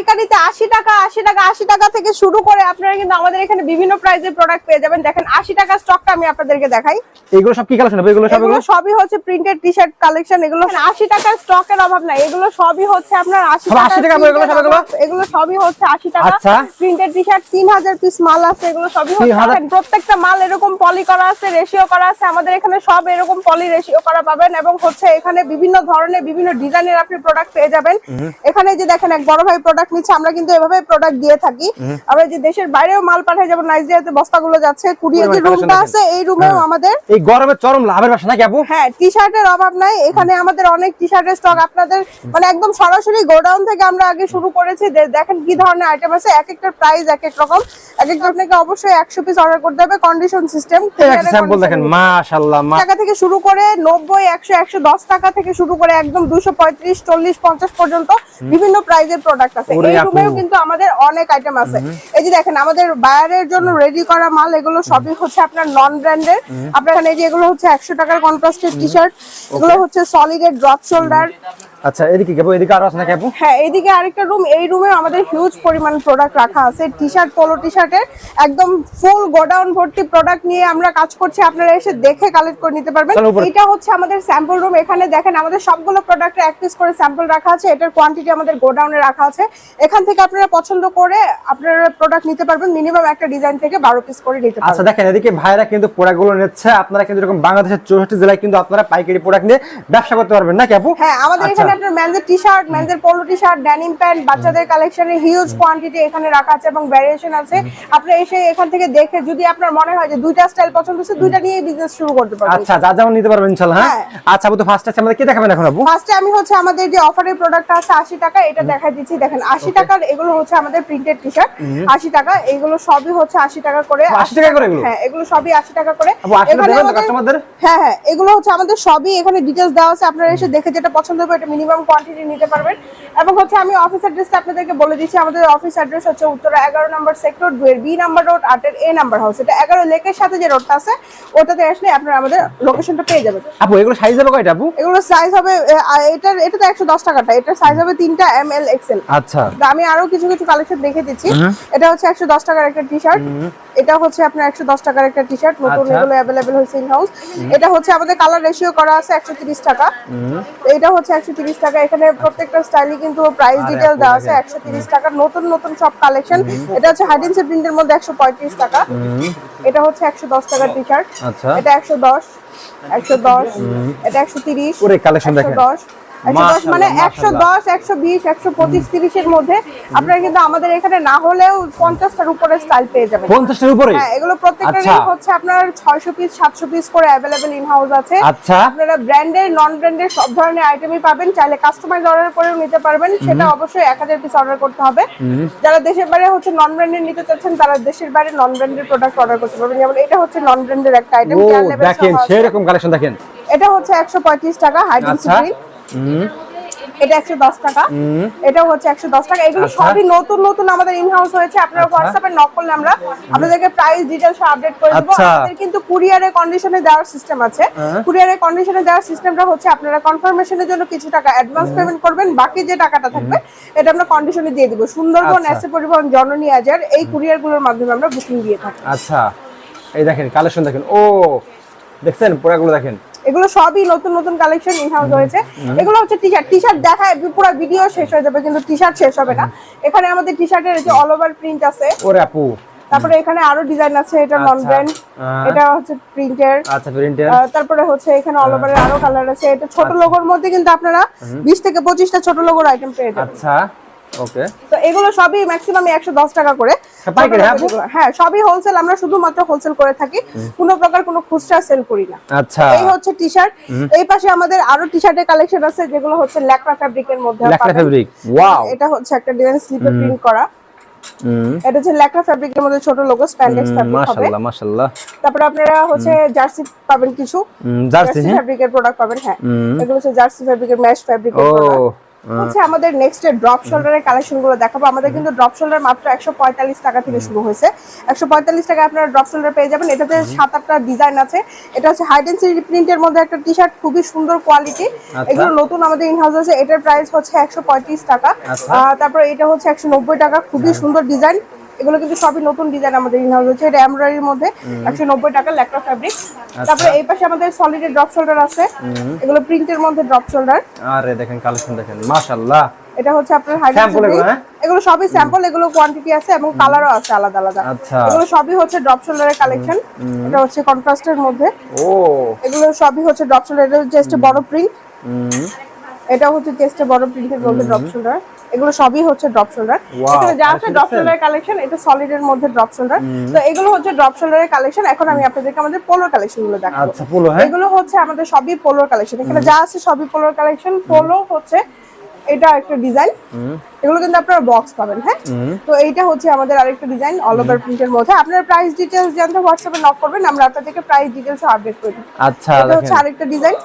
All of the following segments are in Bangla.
পাইকারিতে আশি টাকা আশি টাকা আশি টাকা থেকে শুরু করে আপনারা কিন্তু আমাদের এখানে বিভিন্ন প্রাইজের প্রোডাক্ট পেয়ে যাবেন। দেখেন আশি টাকা স্টকটা আমি আপনাদেরকে দেখাই। এগুলো সব কি কালেকশন এগুলো সব এগুলো এগুলো? সবই হচ্ছে প্রিন্টেড টি শার্ট কালেকশন এগুলো আশি টাকার স্টকের অভাব নাই। এগুলো সবই হচ্ছে আপনার আশি সব 80 টাকা এগুলো সব এগুলো? এগুলো সবই হচ্ছে আশি টাকা। প্রিন্টেড টি শার্ট তিন হাজার পিস মাল আছে এগুলো সবই হচ্ছে। প্রত্যেকটা মাল এরকম পলি করা আছে রেশিও করা আছে। আমাদের এখানে সব এরকম পলি রেশিও করা পাবেন এবং হচ্ছে এখানে বিভিন্ন ধরনের বিভিন্ন ডিজাইনের আপনি প্রোডাক্ট পেয়ে যাবেন। এখানে যে দেখেন এক বড় ভাই প্রোডাক্ট নিচ্ছে আমরা কিন্তু এভাবে প্রোডাক্ট দিয়ে থাকি। আমরা যে দেশের বাইরেও মাল পাঠাই যেমন নাইজেরিয়াতে বস্তাগুলো যাচ্ছে কুরিয়ার যে রুমটা আছে। এই রুমেও হ্যাঁ। আমাদের এই গরমে চরম লাভের ব্যবসা নাকি আপু? হ্যাঁ টি শার্টের অভাব নাই। এখানে আমাদের অনেক টি শার্টের স্টক আপনাদের মানে একদম সরাসরি গোডাউন থেকে আমরা আগে শুরু করেছি। দেখেন কি ধরনের আইটেম আছে। এক একটা প্রাইস এক এক রকম। এক একটা আপনাকে অবশ্যই একশো পিস অর্ডার করতে হবে। কন্ডিশন সিস্টেম স্যাম্পল দেখেন। মাশাআল্লাহ মা টাকা থেকে শুরু করে নব্বই একশো একশো দশ টাকা থেকে শুরু করে একদম দুশো পঁয়ত্রিশ চল্লিশ পঞ্চাশ পর্যন্ত বিভিন্ন প্রাইজের প্রোডাক্ট আছে। এই রুমেও কিন্তু আমাদের অনেক আইটেম আছে। এই যে দেখেন আমাদের বায়ারের জন্য রেডি করা মাল এগুলো সবই হচ্ছে আপনার নন ব্র্যান্ডের আপনার এখানে এই যে এগুলো হচ্ছে একশো টাকার কন্ট্রাস্টের টি শার্ট এগুলো হচ্ছে সলিডের ড্রপ শোল্ডার আচ্ছা এদিকে কি এদিকে আরও আছে আপু? হ্যাঁ এইদিকে আরেকটা রুম এই রুমে আমাদের হিউজ পরিমাণ প্রোডাক্ট রাখা আছে। টি শার্ট পোলো টি শার্টের একদম ফুল গোডাউন ভর্তি প্রোডাক্ট নিয়ে আমরা কাজ করছি। আপনারা এসে দেখে কালেক্ট করে নিতে পারবেন। এটা হচ্ছে আমাদের স্যাম্পল রুম এখানে দেখেন আমাদের সবগুলো প্রোডাক্টের এক পিস করে স্যাম্পল রাখা আছে। এটার কোয়ান্টিটি আমাদের গোডাউনে রাখা আছে। এখান থেকে আপনারা পছন্দ করে আপনারা প্রোডাক্ট নিতে পারবেন। মিনিমাম একটা ডিজাইন থেকে বারো পিস করে নিতে আচ্ছা দেখেন এদিকে ভাইরা কিন্তু প্রোডাক্টগুলো নিচ্ছে। আপনারা কিন্তু এরকম বাংলাদেশের চৌষট্টি জেলায় কিন্তু আপনারা পাইকারি প্রোডাক্ট নিয়ে ব্যবসা করতে পারবেন নাকি আপু? হ্যাঁ আমাদের আচ্ছা। এখানে আপনার মেনজের T shirt মেনজের polo T shirt denim pant বাচ্চাদের কালেকশনের হিউজ কোয়ান্টিটি এখানে রাখা আছে এবং ভ্যারিয়েশন আছে। আপনি এসে এখান থেকে দেখে যদি আপনার মনে হয় যে দুইটা স্টাইল পছন্দ হচ্ছে দুইটা নিয়ে বিজনেস শুরু করতে পারবেন। আচ্ছা যা যেমন নিতে পারবেন ইনশাআল্লাহ হ্যাঁ? হ্যাঁ। আচ্ছা আপু তো ফার্স্ট আছে আমাদের কি দেখাবেন এখন আপু ফার্স্টে আমি হচ্ছে আমাদের যে অফারের প্রোডাক্ট আছে আশি টাকা এটা দেখাই দিচ্ছি দেখেন আশি টাকার এগুলো হচ্ছে আমাদের প্রিন্টেড টি শার্ট আশি টাকা এগুলো সবই হচ্ছে আশি টাকা করে 80 টাকা করে এগুলো? হ্যাঁ এগুলো সবই আশি টাকা করে। আপু, 80 টাকা এখানে দেবেন আমাদের- কাস্টমারদের? হ্যাঁ হ্যাঁ এগুলো হচ্ছে আমাদের সবই এখানে ডিটেলস দেওয়া আছে আপনারা এসে দেখে যেটা পছন্দ হবে এটা মিনিমাম কোয়ান্টিটি নিতে পারবেন। এবং হচ্ছে আমি অফিস অ্যাড্রেসটা আপনাদেরকে বলে দিচ্ছি আমাদের অফিস অ্যাড্রেস হচ্ছে উত্তরা এগারো নম্বর সেক্টর দুয়ের বি নাম্বার রোড আটের এ নাম্বার হাউস এটা এগারো লেকের সাথে যে রোডটা আছে ওটাতে আসলে আপনারা আমাদের লোকেশনটা পেয়ে যাবেন। আপু এগুলো সাইজ হবে কয়টা আপু? এগুলো সাইজ হবে এটার এটা তো একশো দশ টাকাটা এটার সাইজ হবে তিনটা এম এল এক্সেল আচ্ছা। আমি আরও কিছু কিছু কালেকশন দেখে দিচ্ছি। এটা হচ্ছে একশো দশ টাকার একটা টি শার্ট এটা হচ্ছে আপনার একশো দশ টাকার একটা টি শার্ট নতুন আচ্ছা। এগুলো অ্যাভেলেবেল হয়েছে ইন হাউস এটা হচ্ছে আমাদের কালার রেশিও করা আছে একশো তিরিশ টাকা। এটা হচ্ছে একশো তিরিশ টাকা এখানে প্রত্যেকটা স্টাইলই কিন্তু প্রাইস ডিটেল দেওয়া আছে। একশো তিরিশ টাকা নতুন নতুন সব কালেকশন এটা হচ্ছে হাইডেন্সি প্রিন্টের মধ্যে একশো পঁয়ত্রিশ টাকা। এটা হচ্ছে একশো দশ টাকার টি শার্ট আচ্ছা। এটা একশো দশ একশো দশ এটা একশো তিরিশ একশো দশ। মানে একশো দশ একশো বিশ একশো পঁচিশ তিরিশের মধ্যে আপনারা কিন্তু আমাদের এখানে না হলেও পঞ্চাশটার উপরে স্টাইল পেয়ে যাবেন। পঞ্চাশটার উপরে? হ্যাঁ এগুলো প্রত্যেকটারই আচ্ছা। হচ্ছে আপনার ছয়শো পিস সাতশো পিস করে অ্যাভেলেবেল ইন হাউস আছে। আচ্ছা। আপনারা ব্র্যান্ডের নন ব্র্যান্ডের সব ধরনের আইটেমই পাবেন। চাইলে কাস্টমাইজ অর্ডার করেও নিতে পারবেন। সেটা অবশ্যই এক হাজার পিস অর্ডার করতে হবে। যারা দেশের বাইরে হচ্ছে নন ব্র্যান্ডের নিতে চাচ্ছেন তারা দেশের বাইরে নন ব্র্যান্ডের প্রোডাক্ট অর্ডার করতে পারবেন। যেমন এটা হচ্ছে নন ব্র্যান্ডের একটা আইটেম দেখেন সেরকম কালেকশন দেখেন। এটা হচ্ছে একশো পঁয়ত্রিশ টাকা। প্রিন্ট এটা একশো দশ টাকা। এটাও হচ্ছে একশো দশ টাকা। এগুলো আচ্ছা। সবই নতুন নতুন আমাদের ইন হাউস হয়েছে। আপনারা আচ্ছা। হোয়াটসঅ্যাপে নক করলে আমরা আপনাদেরকে প্রাইস ডিটেলস আপডেট করে দেবো। আচ্ছা। আমাদের কিন্তু কুরিয়ারে কন্ডিশনে দেওয়ার সিস্টেম আছে। হ্যাঁ। কন্ডিশনে দেওয়ার সিস্টেমটা হচ্ছে আপনারা কনফার্মেশনের জন্য কিছু টাকা অ্যাডভান্স পেমেন্ট করবেন। বাকি যে টাকাটা থাকবে এটা আমরা কন্ডিশনে দিয়ে দিব। সুন্দরবন। এসে পরিবহন জননী আজার এই কুরিয়ারগুলোর মাধ্যমে আমরা বুকিং দিয়ে থাকি। আচ্ছা। এই দেখেন কালেকশন দেখেন। ও দেখছেন? পোড়াগুলো দেখেন। এগুলো সবই নতুন নতুন কালেকশন ইন হাউস হয়েছে এগুলো হচ্ছে টি শার্ট টি শার্ট দেখায় পুরো ভিডিও শেষ হয়ে যাবে কিন্তু টি শার্ট শেষ হবে না। এখানে আমাদের টি শার্টের যে অল ওভার প্রিন্ট আছে। ওরে আপু তারপরে এখানে আরও ডিজাইন আছে এটা নন আচ্ছা। ব্র্যান্ড এটা হচ্ছে প্রিন্টের আচ্ছা প্রিন্টার তারপরে হচ্ছে এখানে অল ওভারের আরও কালার আছে। এটা ছোট লোগোর মধ্যে কিন্তু আপনারা বিশ থেকে পঁচিশটা ছোট লোগোর আইটেম পেয়ে যাবেন। আচ্ছা। ওকে তো এগুলো সবই ম্যাক্সিমাম একশো দশ টাকা করে। হ্যাঁ, পাইকারি, হ্যাঁ, হ্যাঁ সবই হোলসেল আমরা শুধুমাত্র হোলসেল করে থাকি। কোনো প্রকার কোনো খুচরা সেল করি না। আচ্ছা। এই হচ্ছে টি শার্ট এই পাশে আমাদের আরও টি শার্টের কালেকশন আছে যেগুলো হচ্ছে ল্যাকড়া ফ্যাব্রিকের মধ্যে ল্যাকড়া পাবেন। ফেব্রিক ওয়াও এটা হচ্ছে একটা ডিজাইন স্লিপে প্রিন্ট করা। হুম। এটা হচ্ছে ল্যাকড়া ফ্যাব্রিকের মধ্যে ছোট লোগো স্প্যান্ডেক্স ফ্যাব্রিক হবে। মাশাআল্লাহ মাশাআল্লাহ। তারপরে আপনারা হচ্ছে জার্সি পাবেন কিছু। জার্সি ফ্যাব্রিকের প্রোডাক্ট পাবেন হ্যাঁ। এগুলো হচ্ছে জার্সি ফ্যাব্রিকের ম্যাশ ফ্যাব্রিকের প্রোডাক্ট হচ্ছে আমাদের নেক্সট ড্রপ শোল্ডারের কালেকশনগুলো দেখাবো। আমাদের কিন্তু ড্রপ শোল্ডার মাত্র একশো পঁয়তাল্লিশ টাকা থেকে শুরু হয়েছে। একশো পঁয়তাল্লিশ টাকা আপনারা ড্রপ শোল্ডার পেয়ে যাবেন। এটাতে সাত আটটা ডিজাইন আছে। এটা হচ্ছে হাইড এন্ড ডেন্সিটি প্রিন্টের মধ্যে একটা টি শার্ট খুবই সুন্দর কোয়ালিটি আচ্ছা। এগুলো নতুন আমাদের ইন হাউস আছে। এটার প্রাইস হচ্ছে একশো পঁয়ত্রিশ টাকা। আচ্ছা। তারপর এটা হচ্ছে একশো নব্বই টাকা। খুবই সুন্দর ডিজাইন এগুলো কিন্তু সবই নতুন ডিজাইন আমাদের ইন হাউস হচ্ছে এটা এমব্রয়ডারির মধ্যে একশো নব্বই টাকা ল্যাকটা ফ্যাব্রিক তারপরে এই পাশে আমাদের সলিডের ড্রপ শোল্ডার আছে। এগুলো প্রিন্টের মধ্যে ড্রপ শোল্ডার আরে দেখেন কালেকশন দেখেন মাশাআল্লাহ। এটা হচ্ছে আপনার হাই Sample এগুলো, হ্যাঁ? এগুলো সবই স্যাম্পল এগুলো কোয়ান্টিটি আছে এবং কালারও আছে আলাদা আলাদা। আচ্ছা। এগুলো সবই হচ্ছে ড্রপ শোল্ডারের কালেকশন এটা হচ্ছে কন্ট্রাস্টের মধ্যে। ও। এগুলো সবই হচ্ছে ড্রপ শোল্ডার এটা জাস্ট বড় প্রিন্ট এটা হচ্ছে চেস্টে বড় প্রিন্টের মধ্যে ড্রপ শোল্ডার এগুলো সবই হচ্ছে ড্রপ শোল্ডার এখানে যা আছে ড্রপ? শোল্ডারের কালেকশন এটা সলিডের মধ্যে ড্রপ শোল্ডার তো এগুলো হচ্ছে ড্রপ শোল্ডারের কালেকশন এখন আমি আপনাদেরকে আমাদের পোলোর কালেকশনগুলো দেখাবো। আচ্ছা পোলো হ্যাঁ। এগুলো হচ্ছে আমাদের সবই পোলোর কালেকশন এখানে যা আছে সবই পোলোর কালেকশন পোলো হচ্ছে এটা একটা ডিজাইন এগুলো কিন্তু আপনারা বক্স পাবেন হ্যাঁ? তো এইটা হচ্ছে আমাদের আরেকটা ডিজাইন অল ওভার প্রিন্টের মধ্যে। আপনারা প্রাইস ডিটেইলস জানতে হোয়াটসঅ্যাপে নক করবেন আমরা আপনাদেরকে প্রাইস ডিটেইলস আপডেট করে দিই আচ্ছা এটা হচ্ছে আরেকটা ডিজাইন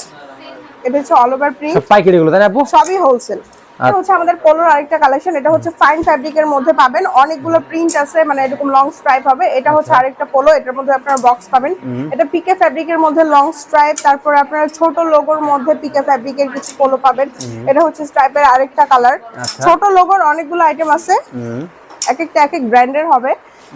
এটা হচ্ছে অল ওভার প্রিন্ট সব পাইকারি গুলো তাই না আপু? সবই হোলসেল এটা হচ্ছে আমাদের পোলোর আরেকটা কালেকশন এটা হচ্ছে ফাইন ফ্যাব্রিকের মধ্যে পাবেন। অনেকগুলো প্রিন্ট আছে মানে এরকম লং স্ট্রাইপ হবে। এটা হচ্ছে আরেকটা পোলো এটার মধ্যে আপনারা বক্স পাবেন। এটা পিকে ফ্যাব্রিকের মধ্যে লং স্ট্রাইপ তারপর আপনারা ছোট লোগোর মধ্যে পিকে ফ্যাব্রিকের কিছু পোলো পাবেন। এটা হচ্ছে স্ট্রাইপের আরেকটা কালার আচ্ছা। ছোট লোগোর অনেকগুলো আইটেম আছে। এক একটা এক এক ব্র্যান্ডের হবে।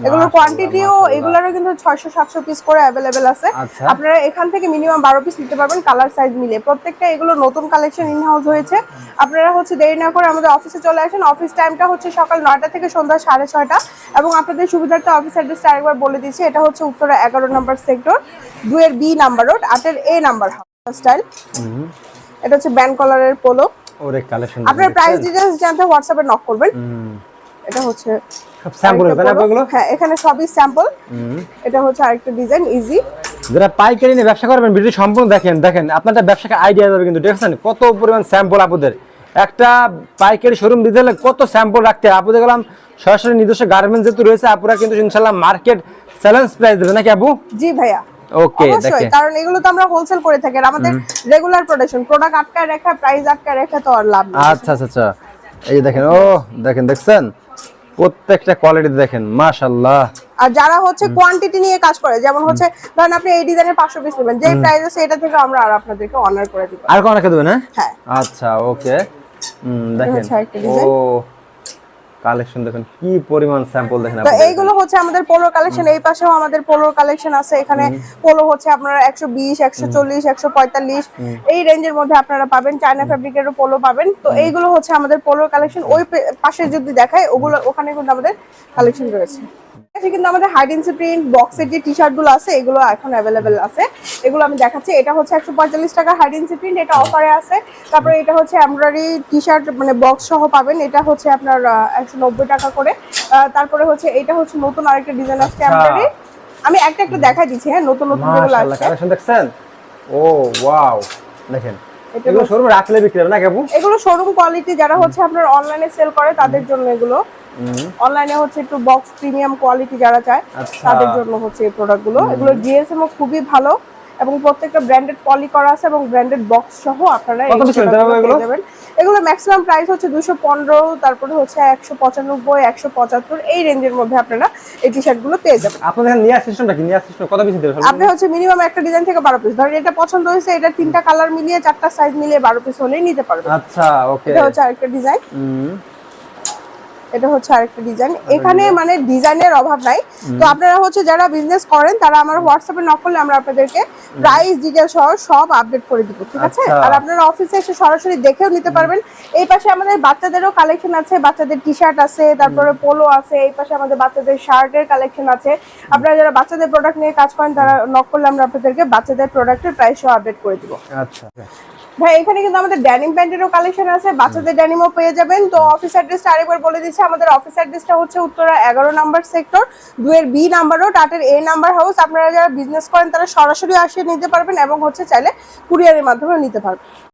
এগুলোর কোয়ান্টিটিও এগুলোরও কিন্তু ছয়শো সাতশো পিস করে অ্যাভেলেবেল আছে। আচ্ছা। আপনারা এখান থেকে মিনিমাম বারো পিস নিতে পারবেন কালার সাইজ মিলে প্রত্যেকটা এগুলো নতুন কালেকশন ইন হাউস হয়েছে। আপনারা হচ্ছে দেরি না করে আমাদের অফিসে চলে আসেন। অফিস টাইমটা হচ্ছে সকাল নয়টা থেকে সন্ধ্যা সাড়ে ছয়টা। এবং আপনাদের সুবিধার্থে অফিস অ্যাড্রেসটা আরেকবার বলে দিচ্ছি। এটা হচ্ছে উত্তরা এগারো নম্বর সেক্টর দুয়ের বি নাম্বার রোড আটের এ নাম্বার স্টাইল এটা হচ্ছে ব্যান্ড কলারের পোলো আপনার প্রাইস ডিটেলস জানতে হোয়াটসঅ্যাপে নক করবেন। এটা হচ্ছে স্যাম্পল এগুলো হ্যাঁ এখানে সবই স্যাম্পল এটা হচ্ছে আরেকটা ডিজাইন ইজি যারা পাইকারি নিয়ে ব্যবসা করবেন ভিডিও সম্পূর্ণ দেখেন দেখেন আপনাদের ব্যবসাকে আইডিয়া যাবে কিন্তু দেখছেন কত পরিমাণ স্যাম্পল আপুদের একটা পাইকারি শোরুম দিতে হলে কত স্যাম্পল রাখতে হয়? আপুদের গেলাম সরাসরি নিজস্ব গার্মেন্টস যেহেতু রয়েছে আপুরা কিন্তু ইনশাল্লাহ মার্কেট চ্যালেঞ্জ প্রাইস দেবে নাকি আপু? জি ভাইয়া। ওকে অবশ্যই কারণ এগুলো তো আমরা হোলসেল করে থাকি আমাদের রেগুলার প্রোডাকশন প্রোডাক্ট আটকায় রাখা প্রাইস আটকায় রাখা তো আর লাভ নেই। আচ্ছা আচ্ছা আচ্ছা। এই দেখেন ও দেখেন দেখছেন? প্রত্যেকটা কোয়ালিটি দেখেন মাশাআল্লাহ। আর যারা হচ্ছে কোয়ান্টিটি নিয়ে কাজ করে যেমন হচ্ছে ধরেন আপনি এই ডিজাইনের পাঁচশো পিস নেবেন যেই প্রাইস আছে এটা থেকে আমরা আর আপনাদেরকে অনার করে দিব। আর কোন রেখে দেবেন হ্যাঁ? আচ্ছা ওকে হুম দেখেন। ও কালেকশন দেখেন কি পরিমাণ স্যাম্পল দেখেন তো এইগুলো হচ্ছে আমাদের পোলোর কালেকশন এই পাশেও আমাদের পোলোর কালেকশন আছে এখানে পোলো হচ্ছে আপনারা একশো বিশ একশো চল্লিশ একশো পঁয়তাল্লিশ এই রেঞ্জের মধ্যে আপনারা পাবেন চায়না ফ্যাব্রিকেরও পোলো পাবেন। তো এইগুলো হচ্ছে আমাদের পোলোর কালেকশন ওই পাশে যদি দেখায় ওগুলো ওখানে কিন্তু আমাদের কালেকশন রয়েছে। কিন্তু আমাদের হাইডেন্সি প্রিন্ট বক্সের যে টি শার্টগুলো আছে এগুলো এখন অ্যাভেলেবেল আছে। এগুলো আমি দেখাচ্ছি। এটা হচ্ছে একশো পঁয়তাল্লিশ টাকা হাইডেন্সি প্রিন্ট এটা অফারে আছে। তারপরে এটা হচ্ছে এমব্রয়ডারি টি শার্ট মানে বক্স সহ পাবেন। এটা হচ্ছে আপনার একশো নব্বই টাকা করে। তারপরে হচ্ছে এটা হচ্ছে নতুন আরেকটা ডিজাইন আসছে আচ্ছা। এমব্রয়ডারি আমি একটা একটা দেখাই দিচ্ছি হ্যাঁ নতুন নতুন যেগুলো আসছে। কালেকশন দেখছেন? ও ওয়াও দেখেন। এগুলো শোরুমে রাখলে বিক্রি হবে না আপু এগুলো শোরুম কোয়ালিটি যারা হচ্ছে আপনার অনলাইনে সেল করে তাদের জন্য এগুলো। অনলাইনে হচ্ছে একটু বক্স প্রিমিয়াম কোয়ালিটি যারা চায় আচ্ছা। তাদের জন্য হচ্ছে এই প্রোডাক্টগুলো এগুলো জিএসএম খুবই ভালো এবং প্রত্যেকটা ব্র্যান্ডেড পলি করা আছে এবং ব্র্যান্ডেড বক্স সহ আপনারা এগুলো? ম্যাক্সিমাম প্রাইস হচ্ছে দুশো পনেরো তারপরে হচ্ছে একশো পঁচানব্বই একশো পঁচাত্তর এই রেঞ্জের মধ্যে আপনারা এই টি শার্টগুলো পেয়ে যাবেন। আপনাদের নিয়ার সিস্টেমটা কি? Near system? কত পিস দেবে আপনি হচ্ছে মিনিমাম একটা ডিজাইন থেকে বারো পিস ধরেন এটা পছন্দ হয়েছে এটা তিনটা কালার মিলিয়ে চারটা সাইজ মিলিয়ে বারো পিস হলেই নিতে পারবেন। আচ্ছা ওকে এটা হচ্ছে আরেকটা ডিজাইন হুম। এটা হচ্ছে আরেকটা ডিজাইন এখানে মানে ডিজাইনের অভাব নাই। তো আপনারা হচ্ছে যারা বিজনেস করেন তারা আমার হোয়াটসঅ্যাপে নক করলে আমরা আপনাদেরকে প্রাইস ডিটেল সহ সব আপডেট করে দিব ঠিক আছে? আচ্ছা। আর আপনারা অফিসে এসে সরাসরি দেখেও নিতে পারবেন। এই পাশে আমাদের বাচ্চাদেরও কালেকশন আছে বাচ্চাদের টি শার্ট আছে তারপরে পোলো আছে এই পাশে আমাদের বাচ্চাদের শার্টের কালেকশন আছে। আপনারা যারা বাচ্চাদের প্রোডাক্ট নিয়ে কাজ করেন তারা নক করলে আমরা আপনাদেরকে বাচ্চাদের প্রোডাক্টের প্রাইস সহ আপডেট করে দিব। আচ্ছা। ভাই, এখানে কিন্তু আমাদের ড্যানিম প্যান্টেরও কালেকশন আছে, বাচ্চাদের ড্যানিমও পেয়ে যাবেন। তো অফিস অ্যাড্রেসটা আরেকবার বলে দিচ্ছি, আমাদের অফিস অ্যাড্রেসটা হচ্ছে উত্তরা এগারো নাম্বার সেক্টর দুয়ের বি নাম্বার আটের এ নাম্বার হাউস আপনারা যারা বিজনেস করেন, তারা সরাসরি আসিয়ে নিতে পারবেন এবং হচ্ছে চাইলে কুরিয়ারের মাধ্যমে নিতে পারবেন।